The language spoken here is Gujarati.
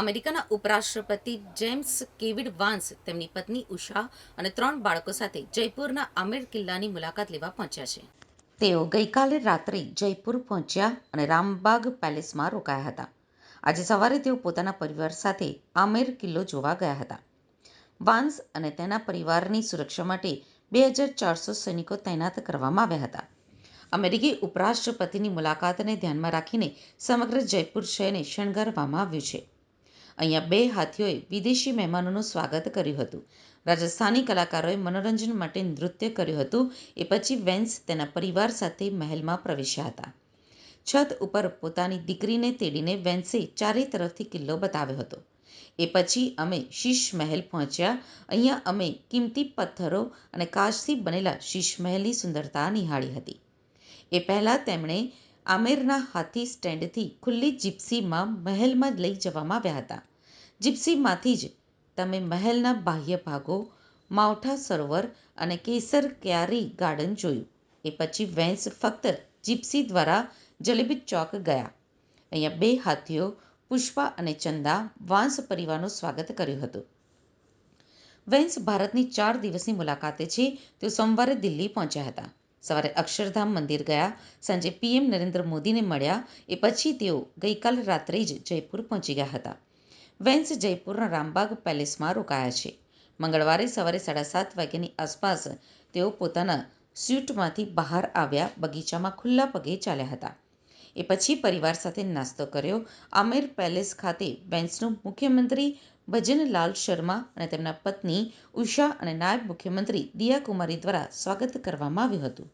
અમેરિકાના ઉપરાષ્ટ્રપતિ જેમ્સ કેવિડ વાન્સ, તેમની પત્ની ઉષા અને ત્રણ બાળકો સાથે જયપુરના આમેર કિલ્લાની મુલાકાત લેવા પહોંચ્યા છે. તેઓ ગઈકાલે રાત્રે જયપુર પહોંચ્યા અને રામબાગ પેલેસમાં રોકાયા હતા. આજે સવારે તેઓ પોતાના પરિવાર સાથે આમેર કિલ્લો જોવા ગયા હતા. વાન્સ અને તેના પરિવારની સુરક્ષા માટે બે હજાર ચારસો સૈનિકો તૈનાત કરવામાં આવ્યા હતા. અમેરિકી ઉપરાષ્ટ્રપતિની મુલાકાતને ધ્યાનમાં રાખીને સમગ્ર જયપુર શહેરને શણગારવામાં આવ્યું છે. અહીંયા બે હાથીઓએ વિદેશી મહેમાનોનું સ્વાગત કર્યું હતું. રાજસ્થાની કલાકારોએ મનોરંજન માટે નૃત્ય કર્યું હતું. એ પછી વેન્સ તેના પરિવાર સાથે મહેલમાં પ્રવેશ્યા હતા. છત ઉપર પોતાની દીકરીને તેડીને વેન્સે ચારે તરફથી કિલ્લો બતાવ્યો હતો. એ પછી અમે શીશ મહેલ પહોંચ્યા. અહીંયા અમે કિંમતી પથ્થરો અને કાચથી બનેલા શીશ મહેલની સુંદરતા નિહાળી હતી. એ પહેલાં તેમણે આમેરના હાથી સ્ટેન્ડથી ખુલ્લી જીપ્સીમાં મહેલમાં લઈ જવામાં આવ્યા હતા. જીપ્સીમાંથી જ તમે મહેલના બાહ્ય ભાગો, માવઠા સરોવર અને કેસર ક્યારી ગાર્ડન જોયું. એ પછી વેન્સ ફક્ત જીપ્સી દ્વારા જલેબી ચોક ગયા. અહીંયા બે હાથીઓ, પુષ્પા અને ચંદા, વાંસ પરિવારનું સ્વાગત કર્યું હતું. વેન્સ ભારતની ચાર દિવસની મુલાકાતે છે, તેઓ સોમવારે દિલ્હી પહોંચ્યા હતા. સવારે અક્ષરધામ મંદિર ગયા, સાંજે પીએમ નરેન્દ્ર મોદીને મળ્યા, એ પછી તેઓ ગઈકાલ રાત્રે જ જયપુર પહોંચી ગયા હતા. વેન્સ જયપુરના રામબાગ પેલેસમાં રોકાયા છે. મંગળવારે સવારે સાડા સાત વાગ્યાની આસપાસ તેઓ પોતાના સ્યુટમાંથી બહાર આવ્યા, બગીચામાં ખુલ્લા પગે ચાલ્યા હતા. એ પછી પરિવાર સાથે નાસ્તો કર્યો. આમેર પેલેસ ખાતે વેન્સનું મુખ્યમંત્રી ભજનલાલ શર્મા અને તેમના પત્ની ઉષા અને નાયબ મુખ્યમંત્રી દિયા કુમારી દ્વારા સ્વાગત કરવામાં આવ્યું હતું.